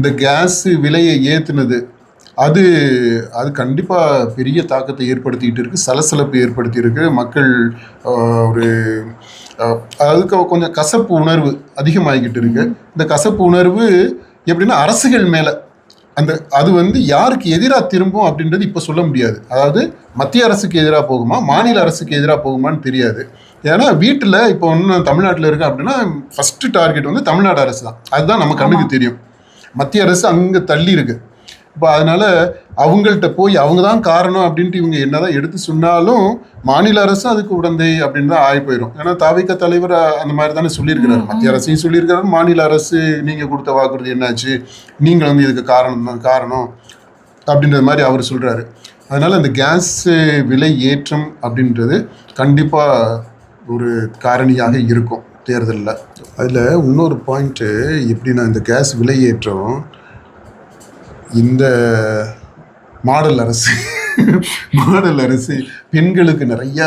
இந்த கேஸ் விலையை ஏற்றுனது அது அது கண்டிப்பாக பெரிய தாக்கத்தை ஏற்படுத்திக்கிட்டு இருக்கு சலசலப்பு ஏற்படுத்தியிருக்கு மக்கள் ஒரு அதுக்கு கொஞ்சம் கசப்பு உணர்வு அதிகமாகிக்கிட்டு இருக்கு. இந்த கசப்பு உணர்வு எப்படின்னா அரசுகள் மேலே அந்த அது வந்து யாருக்கு எதிராக திரும்பும் அப்படின்றது இப்போ சொல்ல முடியாது. அதாவது மத்திய அரசுக்கு எதிராக போகுமா மாநில அரசுக்கு எதிராக போகுமான்னு தெரியாது. ஏன்னா வீட்டில் இப்போ ஒன்று தமிழ்நாட்டில் இருக்கு அப்படின்னா ஃபஸ்ட்டு டார்கெட் வந்து தமிழ்நாடு அரசு தான் அதுதான் நம்ம கண்ணுக்கு தெரியும். மத்திய அரசு அங்கே தள்ளி இருக்கு. இப்போ அதனால அவங்கள்ட்ட போய் அவங்க தான் காரணம் அப்படின்ட்டு இவங்க என்னதான் எடுத்து சொன்னாலும் மாநில அரசு அதுக்கு உடந்தை அப்படின்னு தான் ஆகி போயிடும் ஏன்னா தாவிக தலைவர் அந்த மாதிரி தானே சொல்லியிருக்கிறாரு. மத்திய அரசையும் சொல்லியிருக்கிறாரு. மாநில அரசு நீங்க கொடுத்த வாக்குறுதி என்னாச்சு? நீங்கள் வந்து இதுக்கு காரணம் தான் காரணம் அப்படின்ற மாதிரி அவர் சொல்றாரு. அதனால இந்த கேஸ் விலை ஏற்றம் அப்படின்றது கண்டிப்பா ஒரு காரணியாக இருக்கும். தேர்தலில். அதில் இன்னொரு பாயிண்ட்டு எப்படின்னா இந்த கேஸ் விலை ஏற்றம் இந்த மாடல் அரசு மாடல் அரசு பெண்களுக்கு நிறைய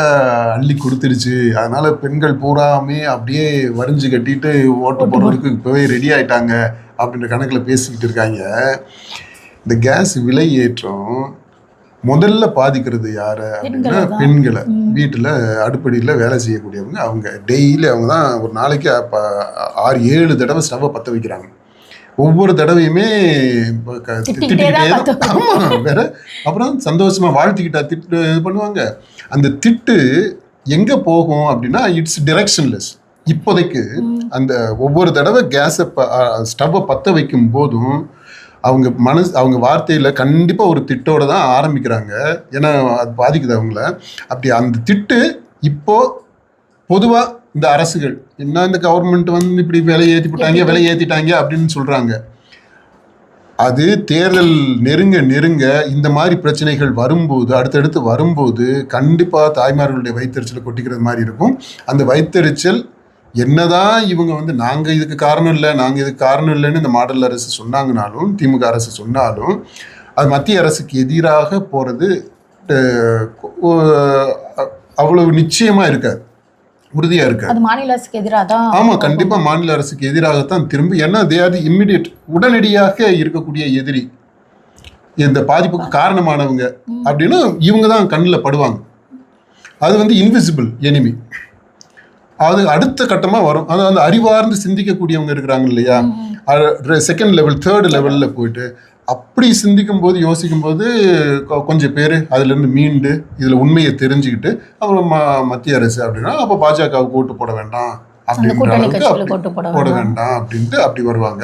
அள்ளி கொடுத்துருச்சு அதனால பெண்கள் பூராமே அப்படியே வரிஞ்சு கட்டிட்டு ஓட்டு போடுறதுக்கு இப்போவே ரெடி ஆயிட்டாங்க அப்படின்ற கணக்கில் பேசிக்கிட்டு இருக்காங்க. இந்த கேஸ் விலை ஏற்றம் முதல்ல பாதிக்கிறது யாரை அப்படின்னா பெண்களை வீட்டில் அடுப்படியில் வேலை செய்யக்கூடியவங்க அவங்க. டெய்லி அவங்க தான் ஒரு நாளைக்கு ஆறு ஏழு தடவை ஸ்டவ்வை பற்ற வைக்கிறாங்க. ஒவ்வொரு தடவையுமே திட்டிக்கிட்டே தான் திட்டிக்கிட்டே தான் ஆமா, வேற அப்புறம் சந்தோஷமா வாழ்த்திக்கிட்டா திட்டு இது பண்ணுவாங்க. அந்த திட்டு எங்க போகும் அப்படின்னா இட்ஸ் டிரெக்ஷன்லெஸ் இப்போதைக்கு அந்த ஒவ்வொரு தடவை கேஸை ஸ்டவ்வை பற்ற வைக்கும் போதும் அவங்க மனசு அவங்க வார்த்தையில் கண்டிப்பாக ஒரு திட்டோட தான் ஆரம்பிக்கிறாங்க. ஏன்னா அது பாதிக்குது அவங்கள. அப்படி அந்த திட்டு இப்போ பொதுவாக இந்த அரசுகள் என்ன இந்த கவர்மெண்ட் வந்து இப்படி விலை ஏற்றி போட்டாங்க விலை ஏற்றிட்டாங்க அப்படின்னு சொல்கிறாங்க அது தேர்தல் நெருங்க நெருங்க இந்த மாதிரி பிரச்சனைகள் வரும்போது அடுத்தடுத்து வரும்போது கண்டிப்பாக தாய்மார்களுடைய வயிற்றுச்சலை கொட்டிக்கிறது மாதிரி இருக்கும். அந்த வயிற்றெரிச்சல் என்னதான் இவங்க வந்து நாங்கள் இதுக்கு காரணம் இல்லை நாங்கள் இதுக்கு காரணம் இல்லைன்னு இந்த மாடல் அரசு சொன்னாங்கனாலும் திமுக அரசு சொன்னாலும் அது மத்திய அரசுக்கு எதிராக போகிறது அவ்வளவு நிச்சயமாக இருக்காது. உறுதியாக இருக்காது. அது மாநில அரசுக்கு எதிராக தான் ஆமா கண்டிப்பா மாநில அரசுக்கு எதிராகத்தான் திரும்ப ஏன்னா தே ஆர் இம்மிடியட் உடனடியாக இருக்கக்கூடிய எதிரி. இந்த பாதிப்புக்கு காரணமானவங்க அப்படின்னா இவங்க தான் கண்ணில் படுவாங்க. அது வந்து இன்விசிபிள் எனிமி அது அடுத்த கட்டமா வரும். அது அந்த அறிவார்ந்து சிந்திக்கக்கூடியவங்க இருக்கிறாங்க இல்லையா? செகண்ட் லெவல் தேர்ட் லெவலில் போயிட்டு அப்படி சிந்திக்கும் போது யோசிக்கும் போது கொஞ்சம் பேர் அதுலேருந்து மீண்டு இதில் உண்மையை தெரிஞ்சுக்கிட்டு அப்புறம் மத்திய அரசு அப்படின்னா அப்போ பாஜகவுக்கு ஓட்டு போட வேண்டாம். அப்படின்ற அளவுக்கு போட. வேண்டாம் அப்படின்ட்டு அப்படி வருவாங்க.